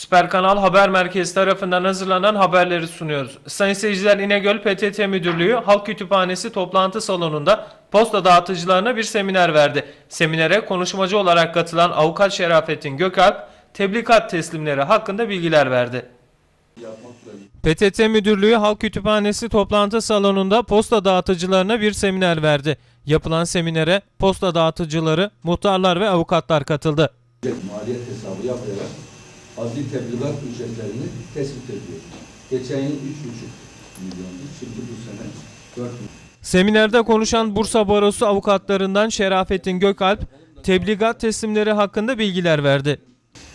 Süper Kanal Haber Merkezi tarafından hazırlanan haberleri sunuyoruz. Sayın seyirciler İnegöl PTT Müdürlüğü Halk Kütüphanesi toplantı salonunda posta dağıtıcılarına bir seminer verdi. Seminere konuşmacı olarak katılan Avukat Şerafettin Gökalp, tebligat teslimleri hakkında bilgiler verdi. PTT Müdürlüğü Halk Kütüphanesi toplantı salonunda posta dağıtıcılarına bir seminer verdi. Yapılan seminere posta dağıtıcıları, muhtarlar ve avukatlar katıldı. maliyet hesabı yaparak adli tebligat ücretlerini tespit ediyor. Geçen yıl 3,5 milyondu. Şimdi bu sene 4 milyon. Seminerde konuşan Bursa Barosu avukatlarından Şerafettin Gökalp, tebligat teslimleri hakkında bilgiler verdi.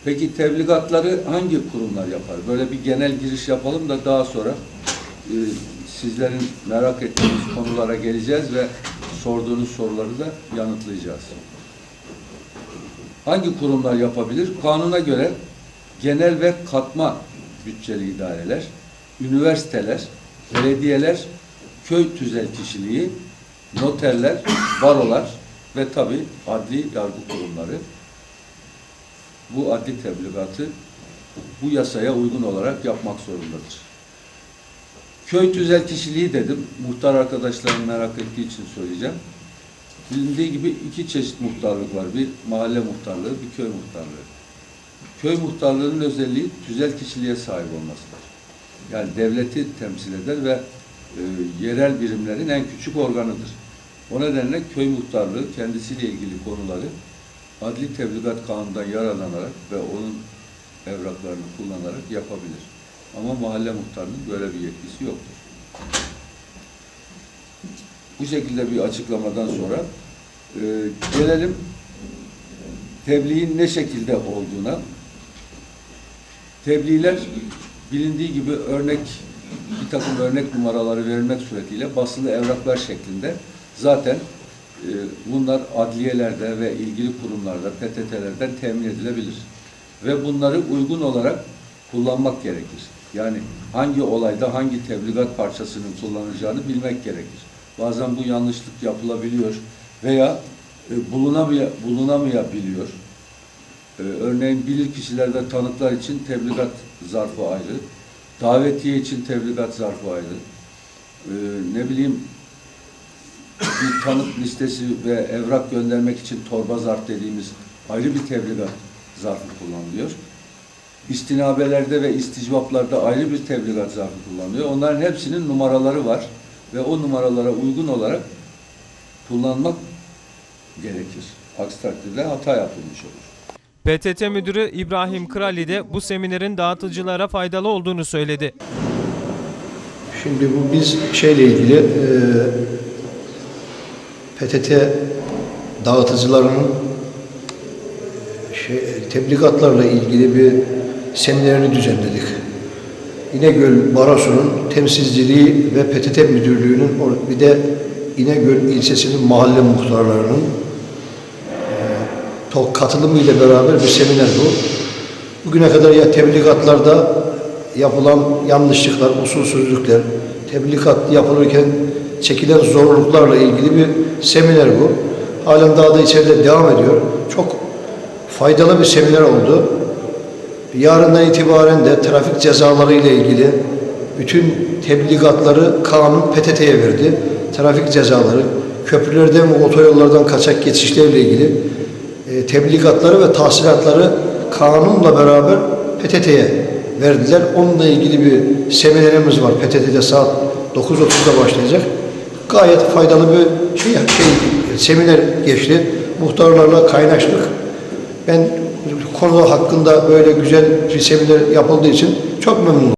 Peki tebligatları hangi kurumlar yapar? Böyle bir genel giriş yapalım da daha sonra e, sizlerin merak ettiğiniz konulara geleceğiz ve sorduğunuz soruları da yanıtlayacağız. Hangi kurumlar yapabilir? Kanuna göre genel ve katma bütçeli idareler, üniversiteler, belediyeler, köy tüzel kişiliği, noterler, barolar ve tabii adli yargı kurumları bu adli tebligatı bu yasaya uygun olarak yapmak zorundadır. Köy tüzel kişiliği dedim. Muhtar arkadaşlarım merak ettiği için söyleyeceğim. Bilindiği gibi iki çeşit muhtarlık var. Bir mahalle muhtarlığı, bir köy muhtarlığı. Köy muhtarlığının özelliği tüzel kişiliğe sahip olmasıdır. Yani devleti temsil eder ve e, yerel birimlerin en küçük organıdır. O nedenle köy muhtarlığı kendisiyle ilgili konuları adli tebligat kanunundan yararlanarak ve onun evraklarını kullanarak yapabilir. Ama mahalle muhtarının böyle bir yetkisi yoktur. Bu şekilde bir açıklamadan sonra e, gelelim tebliğin ne şekilde olduğuna. Tebliğler bilindiği gibi örnek bir takım örnek numaraları verilmek suretiyle basılı evraklar şeklinde zaten e, bunlar adliyelerde ve ilgili kurumlarda, PTT'lerden temin edilebilir. Ve bunları uygun olarak kullanmak gerekir. Yani hangi olayda hangi tebligat parçasının kullanılacağını bilmek gerekir. Bazen bu yanlışlık yapılabiliyor veya e, bulunamaya, bulunamayabiliyor. Ee, örneğin bilir kişilerde tanıklar için tebligat zarfı ayrı, davetiye için tebligat zarfı ayrı. Ee, ne bileyim bir tanık listesi ve evrak göndermek için torba zarf dediğimiz ayrı bir tebligat zarfı kullanılıyor. İstinabelerde ve isticvaplarda ayrı bir tebligat zarfı kullanılıyor. Onların hepsinin numaraları var ve o numaralara uygun olarak kullanmak gerekir. Aksi takdirde hata yapılmış olur. PTT Müdürü İbrahim Krali de bu seminerin dağıtıcılara faydalı olduğunu söyledi. Şimdi bu biz şeyle ilgili e, PTT dağıtıcılarının e, şey, tebligatlarla ilgili bir seminerini düzenledik. İnegöl Barosu'nun temsilciliği ve PTT Müdürlüğü'nün bir de İnegöl ilçesinin mahalle muhtarlarının katılımıyla beraber bir seminer bu. Bugüne kadar ya tebligatlarda yapılan yanlışlıklar, usulsüzlükler, tebligat yapılırken çekilen zorluklarla ilgili bir seminer bu. Halen daha da içeride devam ediyor. Çok faydalı bir seminer oldu. Yarından itibaren de trafik cezaları ile ilgili bütün tebligatları kanun PTT'ye verdi. Trafik cezaları, köprülerden ve otoyollardan kaçak geçişlerle ilgili e, tebligatları ve tahsilatları kanunla beraber PTT'ye verdiler. Onunla ilgili bir seminerimiz var. PTT'de saat 9.30'da başlayacak. Gayet faydalı bir şey, şey seminer geçti. Muhtarlarla kaynaştık. Ben konu hakkında böyle güzel bir seminer yapıldığı için çok memnun